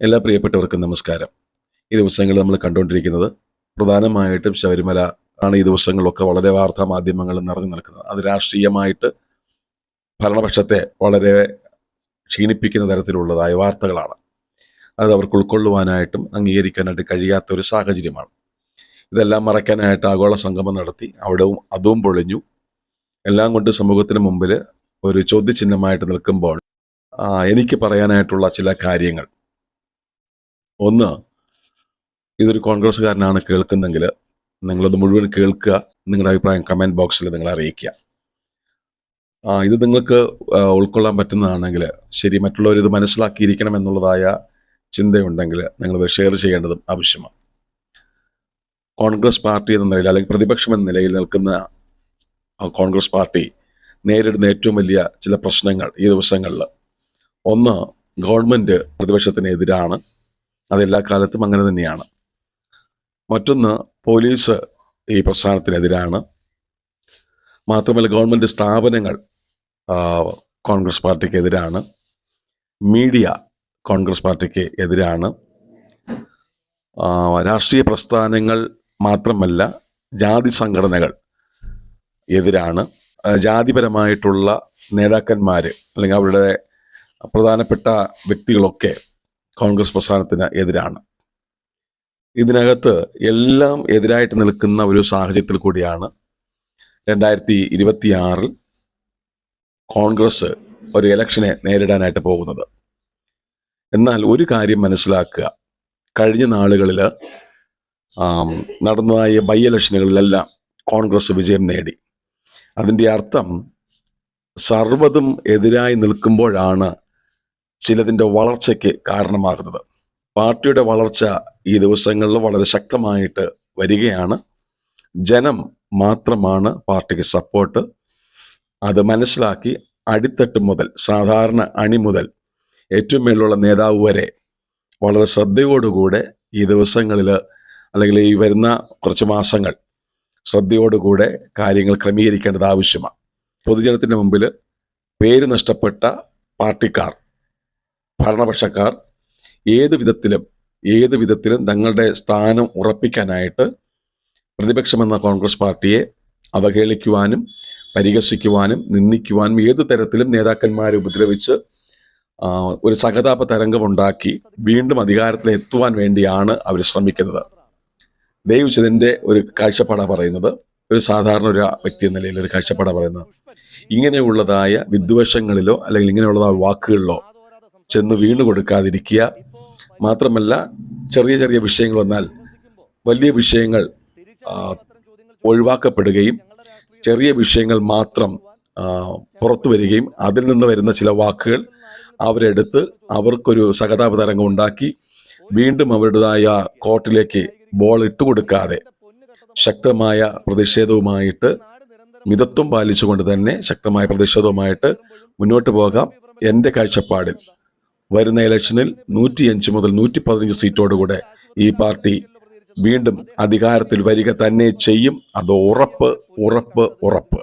എല്ലാ പ്രിയപ്പെട്ടവർക്കും നമസ്കാരം. ഈ ദിവസങ്ങൾ നമ്മൾ കണ്ടുകൊണ്ടിരിക്കുന്നത് പ്രധാനമായിട്ടും ശബരിമല ആണ് ഈ ദിവസങ്ങളിലൊക്കെ വളരെ വാർത്താ മാധ്യമങ്ങൾ നിറഞ്ഞു നിൽക്കുന്നത്. അത് രാഷ്ട്രീയമായിട്ട് ഭരണപക്ഷത്തെ വളരെ ക്ഷീണിപ്പിക്കുന്ന തരത്തിലുള്ളതായ വാർത്തകളാണ്. അത് അവർക്ക് ഉൾക്കൊള്ളുവാനായിട്ടും അംഗീകരിക്കാനായിട്ട് കഴിയാത്ത ഒരു സാഹചര്യമാണ്. ഇതെല്ലാം മറയ്ക്കാനായിട്ട് ആഗോള സംഗമം നടത്തി അവിടെ അതും പൊളിഞ്ഞു. എല്ലാം കൊണ്ട് സമൂഹത്തിന് മുമ്പിൽ ഒരു ചോദ്യചിഹ്നമായിട്ട് നിൽക്കുമ്പോൾ എനിക്ക് പറയാനായിട്ടുള്ള ചില കാര്യങ്ങൾ. ഒന്ന് ഇതൊരു കോൺഗ്രസ്സുകാരനാണ് കേൾക്കുന്നെങ്കിൽ നിങ്ങളത് മുഴുവൻ കേൾക്കുക നിങ്ങളുടെ അഭിപ്രായം കമന്റ് ബോക്സിൽ നിങ്ങൾ അറിയിക്കുക. ഇത് നിങ്ങൾക്ക് ഉൾക്കൊള്ളാൻ പറ്റുന്നതാണെങ്കിൽ ശരി മറ്റുള്ളവർ ഇത് മനസ്സിലാക്കിയിരിക്കണം എന്നുള്ളതായ ചിന്തയുണ്ടെങ്കിൽ നിങ്ങളത് ഷെയർ ചെയ്യേണ്ടതും ആവശ്യമാണ്. കോൺഗ്രസ് പാർട്ടി എന്ന നിലയിൽ അല്ലെങ്കിൽ പ്രതിപക്ഷം എന്ന നിലയിൽ നിൽക്കുന്ന കോൺഗ്രസ് പാർട്ടി നേരിടുന്ന ഏറ്റവും വലിയ ചില പ്രശ്നങ്ങൾ ഈ ദിവസങ്ങളിൽ. ഒന്ന് ഗവൺമെന്റ് പ്രതിപക്ഷത്തിനെതിരാണ്. അതെല്ലാ കാലത്തും അങ്ങനെ തന്നെയാണ്. മറ്റൊന്ന് പോലീസ് ഈ പ്രസ്ഥാനത്തിനെതിരാണ്. മാത്രമല്ല ഗവൺമെന്റ് സ്ഥാപനങ്ങൾ കോൺഗ്രസ് പാർട്ടിക്ക് എതിരാണ് മീഡിയ കോൺഗ്രസ് പാർട്ടിക്ക് എതിരാണ് രാഷ്ട്രീയ പ്രസ്ഥാനങ്ങൾ മാത്രമല്ല ജാതി സംഘടനകൾ എതിരാണ്. ജാതിപരമായിട്ടുള്ള നേതാക്കന്മാർ അല്ലെങ്കിൽ അവരുടെ പ്രധാനപ്പെട്ട വ്യക്തികളൊക്കെ കോൺഗ്രസ് പ്രസ്ഥാനത്തിന് എതിരാണ്. ഇതിനകത്ത് എല്ലാം എതിരായിട്ട് നിൽക്കുന്ന ഒരു സാഹചര്യത്തിൽ കൂടിയാണ് രണ്ടായിരത്തി ഇരുപത്തിയാറിൽ കോൺഗ്രസ് ഒരു ഇലക്ഷനെ നേരിടാനായിട്ട് പോകുന്നത്. എന്നാൽ ഒരു കാര്യം മനസ്സിലാക്കുക. കഴിഞ്ഞ നാളുകളിൽ നടന്നതായ ബൈ ഇലക്ഷനുകളിലെല്ലാം കോൺഗ്രസ് വിജയം നേടി. അതിന്റെ അർത്ഥം സർവതും എതിരായി നിൽക്കുമ്പോഴാണ് ചിലതിന്റെ വളർച്ചയ്ക്ക് കാരണമാകുന്നത്. പാർട്ടിയുടെ വളർച്ച ഈ ദിവസങ്ങളിൽ വളരെ ശക്തമായിട്ട് വരികയാണ്. ജനം മാത്രമാണ് പാർട്ടിക്ക് സപ്പോർട്ട് അത് മനസ്സിലാക്കി അടിത്തട്ട് മുതൽ സാധാരണ അണി മുതൽ ഏറ്റവും മേലുള്ള നേതാവ് വരെ വളരെ ശ്രദ്ധയോടുകൂടെ ഈ ദിവസങ്ങളിൽ അല്ലെങ്കിൽ ഈ വരുന്ന കുറച്ച് മാസങ്ങൾ ശ്രദ്ധയോടുകൂടെ കാര്യങ്ങൾ ക്രമീകരിക്കേണ്ടത് ആവശ്യമാണ്. പൊതുജനത്തിന്റെ മുമ്പിൽ പേര് നഷ്ടപ്പെട്ട പാർട്ടിക്കാർ ഭരണപക്ഷക്കാർ ഏത് വിധത്തിലും ഏത് വിധത്തിലും തങ്ങളുടെ സ്ഥാനം ഉറപ്പിക്കാനായിട്ട് പ്രതിപക്ഷമെന്ന കോൺഗ്രസ് പാർട്ടിയെ അവഹേളിക്കുവാനും പരിഹസിക്കുവാനും നിന്ദിക്കുവാനും ഏത് തരത്തിലും നേതാക്കന്മാരെ ഉപദ്രവിച്ച് ഒരു സഹതാപ തരംഗമുണ്ടാക്കി വീണ്ടും അധികാരത്തിൽ എത്തുവാൻ വേണ്ടിയാണ് അവർ ശ്രമിക്കുന്നത്. ദൈവച്ചതിന്റെ ഒരു കാഴ്ചപ്പാടാണ് പറയുന്നത്. ഒരു സാധാരണ ഒരു വ്യക്തി എന്ന നിലയിൽ ഒരു കാഴ്ചപ്പാടാണ് പറയുന്നത്. ഇങ്ങനെയുള്ളതായ വിദ്വേഷങ്ങളിലോ അല്ലെങ്കിൽ ഇങ്ങനെയുള്ളതായ വാക്കുകളിലോ ചെന്ന് വീണ് കൊടുക്കാതിരിക്കുക. മാത്രമല്ല ചെറിയ ചെറിയ വിഷയങ്ങൾ വന്നാൽ വലിയ വിഷയങ്ങൾ ഒഴിവാക്കപ്പെടുകയും ചെറിയ വിഷയങ്ങൾ മാത്രം പുറത്തു വരികയും അതിൽ നിന്ന് വരുന്ന ചില വാക്കുകൾ അവരെടുത്ത് അവർക്കൊരു സഹതാപ തരംഗം ഉണ്ടാക്കി വീണ്ടും അവരുടേതായ കോർട്ടിലേക്ക് ബോൾ ഇട്ടുകൊടുക്കാതെ ശക്തമായ പ്രതിഷേധവുമായിട്ട് മിതത്വം പാലിച്ചുകൊണ്ട് തന്നെ ശക്തമായ പ്രതിഷേധവുമായിട്ട് മുന്നോട്ട് പോകാം. എന്റെ കാഴ്ചപ്പാടിൽ വരുന്ന ഇലക്ഷനിൽ നൂറ്റിയഞ്ച് മുതൽ നൂറ്റി പതിനഞ്ച് സീറ്റോടുകൂടെ ഈ പാർട്ടി വീണ്ടും അധികാരത്തിൽ വരിക തന്നെ ചെയ്യും. അത് ഉറപ്പ് ഉറപ്പ് ഉറപ്പ്.